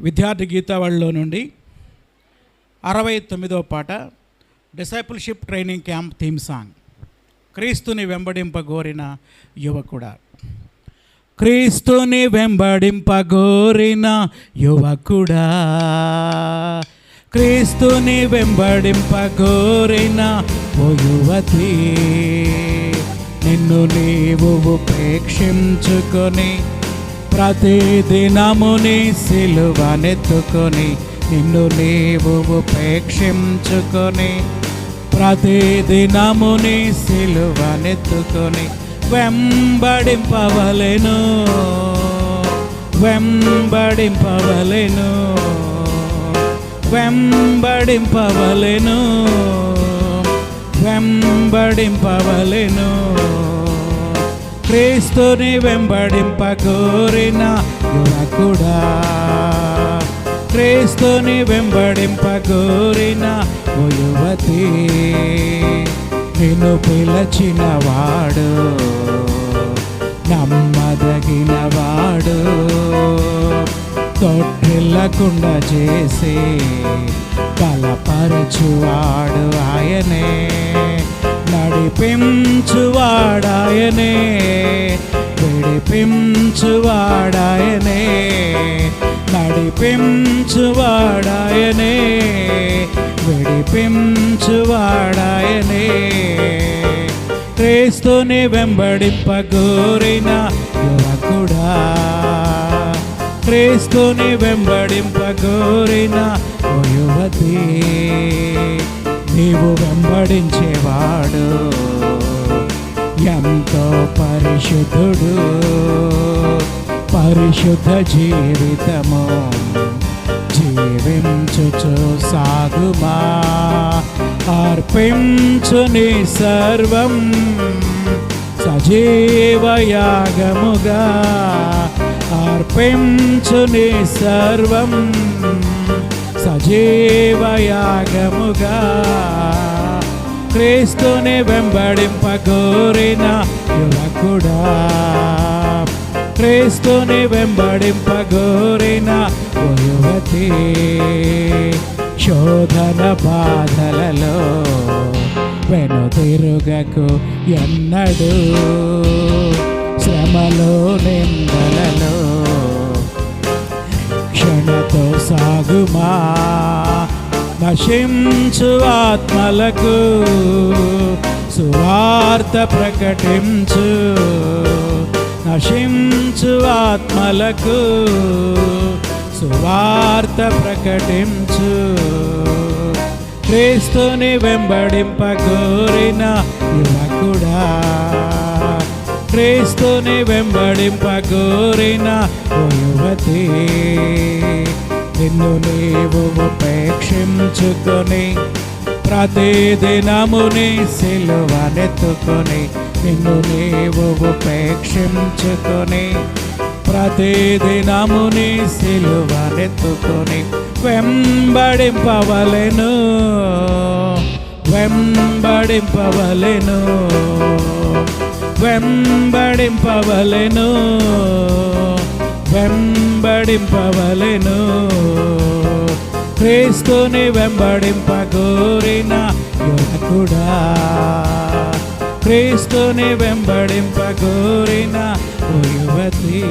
విద్యార్థి గీతావళిలో నుండి అరవై తొమ్మిదో పాట discipleship training camp theme song. క్రీస్తుని వెంబడింపగోరిన యువకుడా. క్రీస్తుని వెంబడింపగోరిన యువకుడా. క్రీస్తుని వెంబడింపగోరిన ఓ యువతి. నిన్ను నీవు ఉపేక్షించుకొని ప్రతిదినముని సిలువనెత్తుకొని నిన్ను నీవు ఉపేక్షించుకొని ప్రతిదినముని సిలువనెత్తుకొని వెంబడింపవలెను వెంబడింపవలెను వెంబడింపవలెను వెంబడింపవలెను. క్రీస్తుని వెంబడింపగోరిన యువకుడా. క్రీస్తుని వెంబడింపగోరిన ఓ యువతి. నిన్ను పిలచిన వాడు నమ్మదగిన వాడు తొట్టిల్లకుండా చేసి బలపరచువాడు ఆయనే. నడిపించువాడాయనే. విడిపించువాడాయనే నడిపించువాడాయనే విడిపించువాడాయనే. క్రీస్తుని వెంబడింపగోరిన యువకుడా క్రీస్తుని వెంబడింపగోరిన యువతి నీవు వెంబడించేవాడు ఎంతో పరిశుద్ధుడు. పరిశుద్ధ జీవితము? జీవించుచు సాగుమా? అర్పించు నీ సర్వం సజీవయాగముగా అర్పించు నీ సర్వం సజీవయాగముగా క్రీస్తుని వెంబడింపగోరిన యువకుడా. క్రీస్తుని వెంబడింపగోరిన ఓ యువతి శోధన బాధలలో వెనుతిరుగకు ఎన్నడు. శ్రమలో నిందలలో క్షణతో సాగుమా? నశించు ఆత్మలకు సువార్త ప్రకటించు. నశించు ఆత్మలకు సువార్త ప్రకటించు. క్రీస్తుని వెంబడింపగోరిన యువకుడా క్రీస్తుని వెంబడింపగోరిన ఓ యువతి నిన్ను నీవు ఉపేక్షించుకొని ప్రతిదినముని సిలువనెత్తుకొని నిన్ను నీవు ఉపేక్షించుకొని ప్రతిదినముని సిలువనెత్తుకొని వెంబడింపవలెను వెంబడింపవలెను వెంబడింపవలెను వెంబడింపవలెను. క్రీస్తుని వెంబడింపగోరిన యువకుడా. క్రీస్తుని వెంబడింపగోరిన ఓ యువతి.